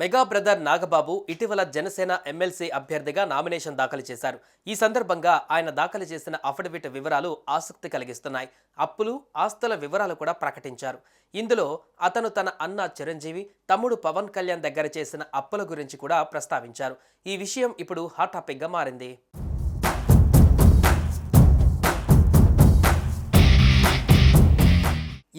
Mega brother Nagababu ఇటీవల Janasena MLC అభ్యర్థిగా nomination దాఖలు చేశారు. ఈ సందర్భంగా ఆయన దాఖలు చేసిన అఫిడవిట్ వివరాలు ఆసక్తి కలిగిస్తున్నాయి. అప్పులు ఆస్తుల వివరాలు కూడా ప్రకటించారు. ఇందులో అతను తన అన్న చిరంజీవి తమ్ముడు పవన్ కళ్యాణ్ దగ్గర చేసిన అప్పుల గురించి కూడా ప్రస్తావించారు. ఈ విషయం ఇప్పుడు హాట్ టాపిక్గా మారింది.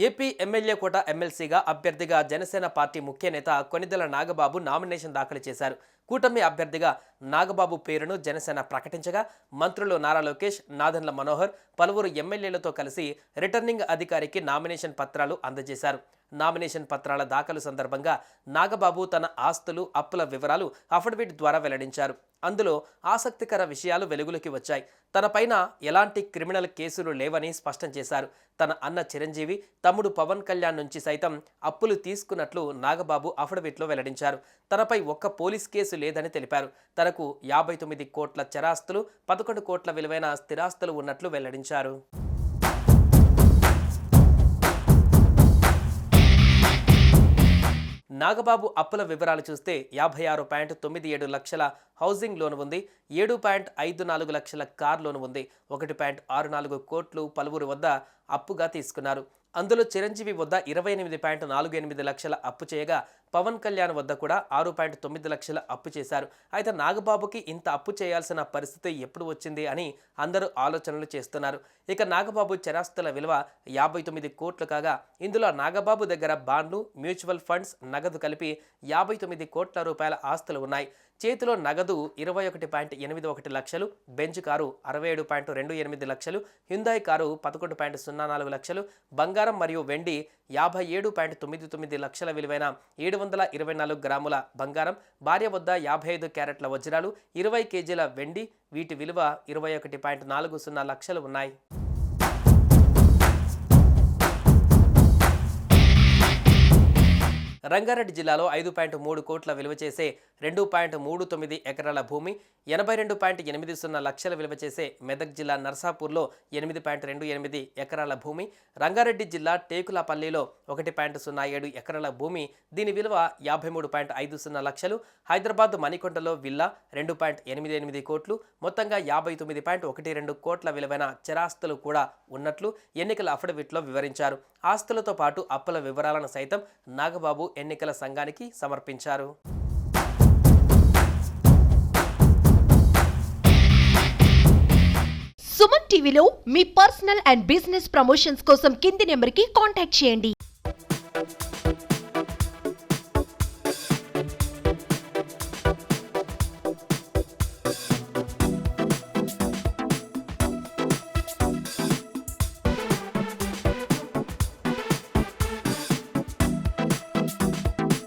ఏపీ ఎమ్మెల్యే కోట ఎమ్మెల్సీగా అభ్యర్థిగా జనసేన పార్టీ ముఖ్య నేత కొనిదెల నాగబాబు నామినేషన్ దాఖలు చేశారు. కూటమి అభ్యర్థిగా నాగబాబు పేరును జనసేన ప్రకటించగా మంత్రులు నారా లోకేష్ నాదన్ల మనోహర్ పలువురు ఎమ్మెల్యేలతో కలిసి రిటర్నింగ్ అధికారికి నామినేషన్ పత్రాలు అందజేశారు. నామినేషన్ పత్రాల దాఖలు సందర్భంగా నాగబాబు తన ఆస్తులు అప్పుల వివరాలు అఫిడవిట్ ద్వారా వెల్లడించారు. అందులో ఆసక్తికర విషయాలు వెలుగులోకి వచ్చాయి. తనపైన ఎలాంటి క్రిమినల్ కేసులు లేవని స్పష్టం చేశారు. తన అన్న చిరంజీవి తమ్ముడు పవన్ కళ్యాణ్ నుంచి సైతం అప్పులు తీసుకున్నట్లు నాగబాబు అఫిడవిట్లో వెల్లడించారు. తనపై ఒక్క పోలీస్ కేసు లేదని తెలిపారు. తనకు యాభై తొమ్మిది కోట్ల చరాస్తులు పదకొండు కోట్ల విలువైన స్థిరాస్తులు ఉన్నట్లు వెల్లడించారు. నాగబాబు అప్పుల వివరాలు చూస్తే యాభై ఆరు పాయింట్ తొమ్మిది ఏడు లక్షల హౌసింగ్ లోన్ ఉంది ఏడు పాయింట్ ఐదు నాలుగు లక్షల కార్ లోన్ ఉంది ఒకటి పాయింట్ ఆరు నాలుగు కోట్లు పలువురు వద్ద అప్పుగా తీసుకున్నారు. అందులో చిరంజీవి వద్ద ఇరవై ఎనిమిది పాయింట్ నాలుగు ఎనిమిది లక్షల అప్పు చేయగా పవన్ కళ్యాణ్ వద్ద కూడా ఆరు పాయింట్ తొమ్మిది లక్షల అప్పు చేశారు. అయితే నాగబాబుకి ఇంత అప్పు చేయాల్సిన పరిస్థితి ఎప్పుడు వచ్చింది అని అందరూ ఆలోచనలు చేస్తున్నారు. ఇక నాగబాబు చరాస్తుల విలువ యాభై తొమ్మిది కోట్లు కాగా ఇందులో నాగబాబు దగ్గర బాండ్లు మ్యూచువల్ ఫండ్స్ నగదు కలిపి యాభై తొమ్మిది కోట్ల రూపాయల ఆస్తులు ఉన్నాయి. చేతిలో నగదు ఇరవై ఒకటి పాయింట్ ఎనిమిది ఒకటి లక్షలు బెంచ్ కారు అరవై ఏడు పాయింట్ రెండు ఎనిమిది లక్షలు హ్యుందాయ్ కారు పదకొండు పాయింట్ సున్నా నాలుగు లక్షలు బంగారు బంగారం మరియు వెండి యాభై ఏడు పాయింట్ తొమ్మిది తొమ్మిది లక్షల విలువైన ఏడు వందల ఇరవై నాలుగు గ్రాముల బంగారం భార్య వద్ద యాభై ఐదు క్యారెట్ల వజ్రాలు ఇరవై కేజీల వెండి వీటి విలువ ఇరవై ఒకటి పాయింట్ నాలుగు సున్నా లక్షలు ఉన్నాయి. రంగారెడ్డి జిల్లాలో ఐదు పాయింట్ మూడు కోట్ల విలువ చేసే రెండు పాయింట్ మూడు తొమ్మిది ఎకరాల భూమి ఎనభై రెండు పాయింట్ ఎనిమిది సున్నా లక్షల విలువ చేసే మెదక్ జిల్లా నర్సాపూర్లో ఎనిమిది పాయింట్ రెండు ఎనిమిది ఎకరాల భూమి రంగారెడ్డి జిల్లా టేకులపల్లిలో ఒకటి పాయింట్ సున్నా ఏడు ఎకరాల భూమి దీని విలువ యాభై మూడు పాయింట్ ఐదు సున్నా లక్షలు హైదరాబాద్ మణికొండలో విల్లా రెండు పాయింట్ ఎనిమిది ఎనిమిది కోట్లు మొత్తంగా యాభై తొమ్మిది పాయింట్ ఒకటి రెండు కోట్ల విలువైన చిరాస్తులు కూడా ఉన్నట్లు ఎన్నికల అఫిడవిట్లో వివరించారు. ఆస్తులతో పాటు అప్పుల వివరాలను సైతం నాగబాబు ఎన్నికల సంఘానికి సమర్పించారు. సుమన్ టీవీలో మీ పర్సనల్ అండ్ బిజినెస్ ప్రమోషన్స్ కోసం కింది నెంబర్కి కాంటాక్ట్ చేయండి.